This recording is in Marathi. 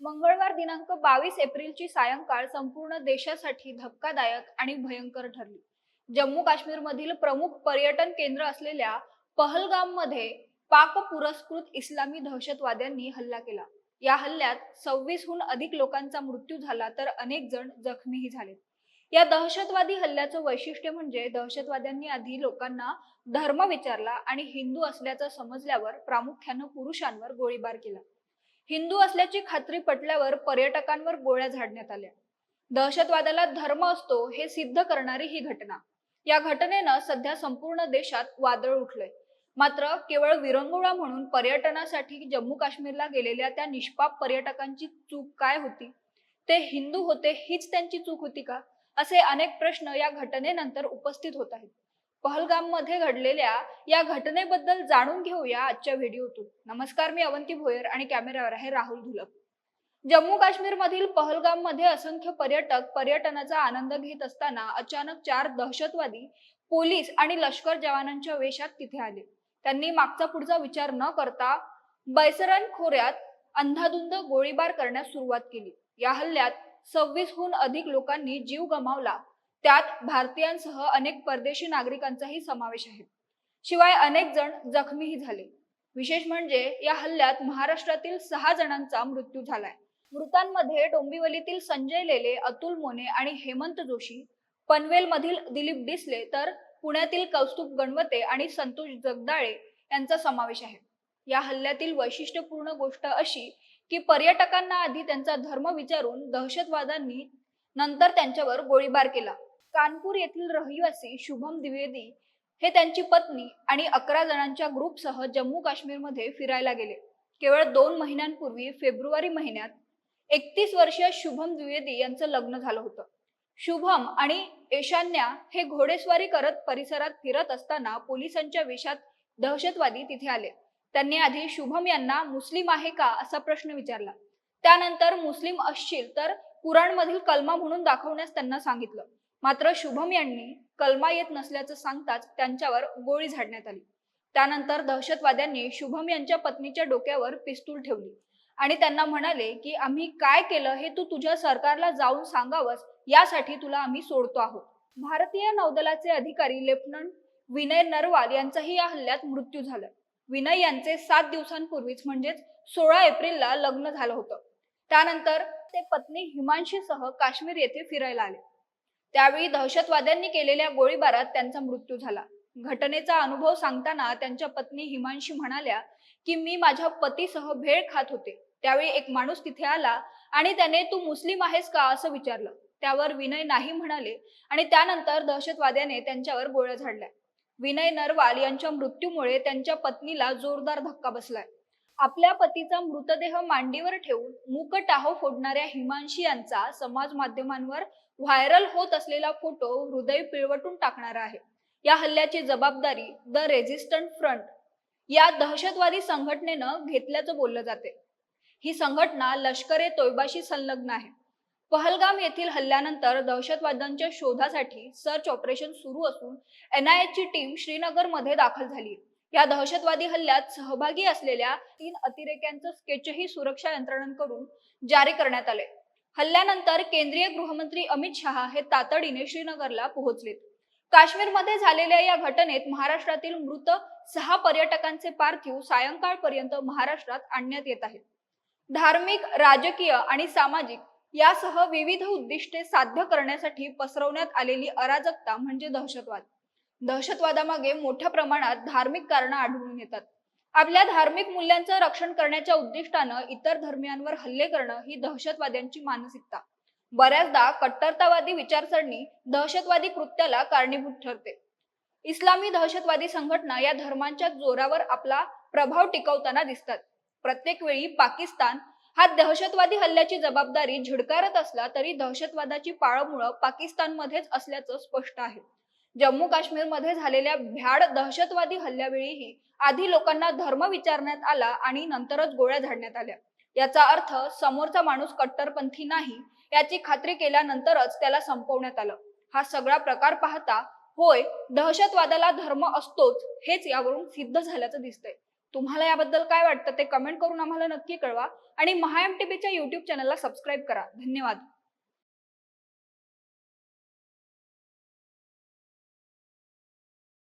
मंगळवार दिनांक बावीस एप्रिलची सायंकाळ संपूर्ण देशासाठी धक्कादायक आणि भयंकर ठरली. जम्मू काश्मीरमधील प्रमुख पर्यटन केंद्र असलेल्या पहलगाममध्ये पाक पुरस्कृत इस्लामी दहशतवाद्यांनी हल्ला केला. या हल्ल्यात सव्वीसहून अधिक लोकांचा मृत्यू झाला तर अनेक जण जखमीही झाले या दहशतवादी हल्ल्याचं वैशिष्ट्य म्हणजे दहशतवाद्यांनी आधी लोकांना धर्म विचारला आणि हिंदू असल्याचं समजल्यावर प्रामुख्यानं पुरुषांवर गोळीबार केला. हिंदू असल्याची खात्री पटल्यावर पर्यटकांवर गोळ्या झाडण्यात आल्या. दहशतवादाला धर्म असतो हे सिद्ध करणारी ही घटना. या घटनेनं सध्या संपूर्ण देशात वादळ उठलंय. मात्र केवळ विरंगुळा म्हणून पर्यटनासाठी जम्मू काश्मीरला गेलेल्या त्या निष्पाप पर्यटकांची चूक काय होती? ते हिंदू होते हीच त्यांची चूक होती का? असे अनेक प्रश्न या घटनेनंतर उपस्थित होत आहेत. पहलगाममध्ये घडलेल्या या घटनेबद्दल जाणून घेऊया आजच्या व्हिडिओतून. नमस्कार मी अवंती भोयर आणि कॅमेऱ्यावर आहे राहुल धुलक. जम्मू काश्मीर मधील पहलगाममध्ये असंख्य पर्यटक पर्यटनाचा आनंद घेत असताना अचानक चार दहशतवादी पोलीस आणि लष्कर जवानांच्या वेशात तिथे आले. त्यांनी मागचा पुढचा विचार न करता बैसरन खोऱ्यात अंधाधुंद गोळीबार करण्यास सुरुवात केली. या हल्ल्यात सव्वीसहून अधिक लोकांनी जीव गमावला. त्यात भारतीयांसह अनेक परदेशी नागरिकांचाही समावेश आहे. शिवाय अनेक जण जखमीही झाले. विशेष म्हणजे या हल्ल्यात महाराष्ट्रातील सहा जणांचा मृत्यू झालाय. मृतांमध्ये डोंबिवलीतील संजय लेले अतुल मोने आणि हेमंत जोशी पनवेल मधील दिलीप डिसले तर पुण्यातील कौस्तुभ गणवते आणि संतोष जगदाळे यांचा समावेश आहे. या हल्ल्यातील वैशिष्ट्यपूर्ण गोष्ट अशी की पर्यटकांना आधी त्यांचा धर्म विचारून दहशतवाद्यांनी नंतर त्यांच्यावर गोळीबार केला. कानपूर येथील रहिवासी शुभम द्विवेदी हे त्यांची पत्नी आणि अकरा जणांच्या ग्रुपसह जम्मू काश्मीरमध्ये फिरायला गेले. केवळ दोन महिन्यांपूर्वी फेब्रुवारी महिन्यात एकतीस वर्षीय शुभम द्विवेदी यांचं लग्न झालं होतं. शुभम आणि ईशान्या हे घोडेस्वारी करत परिसरात फिरत असताना पोलिसांच्या वेशात दहशतवादी तिथे आले. त्यांनी आधी शुभम यांना मुस्लिम आहे का? असा प्रश्न विचारला. त्यानंतर मुस्लिम असशील तर कुराणमधील कलमा म्हणून दाखवण्यास त्यांना सांगितलं. मात्र शुभम यांनी कलमा येत नसल्याचं सांगताच त्यांच्यावर गोळी झाडण्यात आली. त्यानंतर दहशतवाद्यांनी शुभम यांच्या पत्नीच्या डोक्यावर पिस्तूल ठेवली आणि त्यांना म्हणाले की आम्ही काय केलं हे तू तुझ्या सरकारला जाऊन सांगावंस यासाठी तुला आम्ही सोडतो आहोत. भारतीय नौदलाचे अधिकारी लेफ्टनंट विनय नरवाल यांचाही या हल्ल्यात मृत्यू झाला. विनय यांचे सात दिवसांपूर्वीच म्हणजेच सोळा एप्रिलला लग्न झालं होतं. त्यानंतर ते पत्नी हिमांशीसह काश्मीर येथे फिरायला आले. त्यावेळी दहशतवाद्यांनी केलेल्या गोळीबारात त्यांचा मृत्यू झाला. घटनेचा अनुभव सांगताना त्यांच्या पत्नी हिमांशी म्हणाल्या की मी माझ्या पतीसह भेळ खात होते. त्यावेळी एक माणूस तिथे आला आणि त्याने तू मुस्लिम आहेस का? असं विचारलं. त्यावर विनय नाही म्हणाले आणि त्यानंतर दहशतवाद्याने त्यांच्यावर गोळ्या झाडल्या. विनय नरवाल यांच्या मृत्यूमुळे त्यांच्या पत्नीला जोरदार धक्का बसलाय. आपल्या पतीचा मृतदेह मांडीवर ठेवून मूक टाहो फोडणाऱ्या हिमांशी यांचा समाज माध्यमांवर व्हायरल होत असलेला फोटो हृदय पिळवटून टाकणारा आहे. या हल्ल्याची जबाबदारी द रेझिस्टंट फ्रंट या दहशतवादी संघटनेनं घेतल्याचं बोललं जाते. ही संघटना लष्कर ए तोयबाशी संलग्न आहे. पहलगाम येथील हल्ल्यानंतर दहशतवाद्यांच्या शोधासाठी सर्च ऑपरेशन सुरू असून एनआयएची टीम श्रीनगरमध्ये दाखल झाली या दहशतवादी हल्ल्यात सहभागी असलेल्या तीन अतिरेक्यांचं स्केचही सुरक्षा यंत्रणांकडून जारी करण्यात आले. हल्ल्यानंतर केंद्रीय गृहमंत्री अमित शहा हे तातडीने श्रीनगरला पोहोचले काश्मीरमध्ये झालेल्या या घटनेत महाराष्ट्रातील मृत सहा पर्यटकांचे पार्थिव सायंकाळपर्यंत महाराष्ट्रात आणण्यात येत आहेत. धार्मिक राजकीय आणि सामाजिक यासह विविध उद्दिष्टे साध्य करण्यासाठी पसरवण्यात आलेली अराजकता म्हणजे दहशतवाद. दहशतवादामागे मोठ्या प्रमाणात धार्मिक कारण आढळून येतात. आपल्या धार्मिक मूल्यांचं रक्षण करण्याच्या उद्दिष्टानं इतर धर्मियांवर हल्ले करणं ही दहशतवाद्यांची मानसिकता. बऱ्याचदा कट्टरतावादी विचारसरणी दहशतवादी कृत्याला कारणीभूत ठरते. इस्लामी दहशतवादी संघटना या धर्मांच्या जोरावर आपला प्रभाव टिकवताना दिसतात. प्रत्येक वेळी पाकिस्तान हा दहशतवादी हल्ल्याची जबाबदारी झिडकारत असला तरी दहशतवादाची पाळमुळं पाकिस्तानमध्येच असल्याचं स्पष्ट आहे. जम्मू काश्मीरमध्ये झालेल्या भ्याड दहशतवादी हल्ल्यावेळीही आधी लोकांना धर्म विचारण्यात आला आणि नंतरच गोळ्या झाडण्यात आल्या. याचा अर्थ समोरचा माणूस कट्टरपंथी नाही याची खात्री केल्यानंतरच त्याला संपवण्यात आलं. हा सगळा प्रकार पाहता होय दहशतवादाला धर्म असतोच हेच यावरून सिद्ध झाल्याचं दिसतंय. तुम्हाला याबद्दल काय वाटतं ते कमेंट करून आम्हाला नक्की कळवा आणि महाएमटीबीच्या युट्यूब चॅनलला सबस्क्राईब करा. धन्यवाद.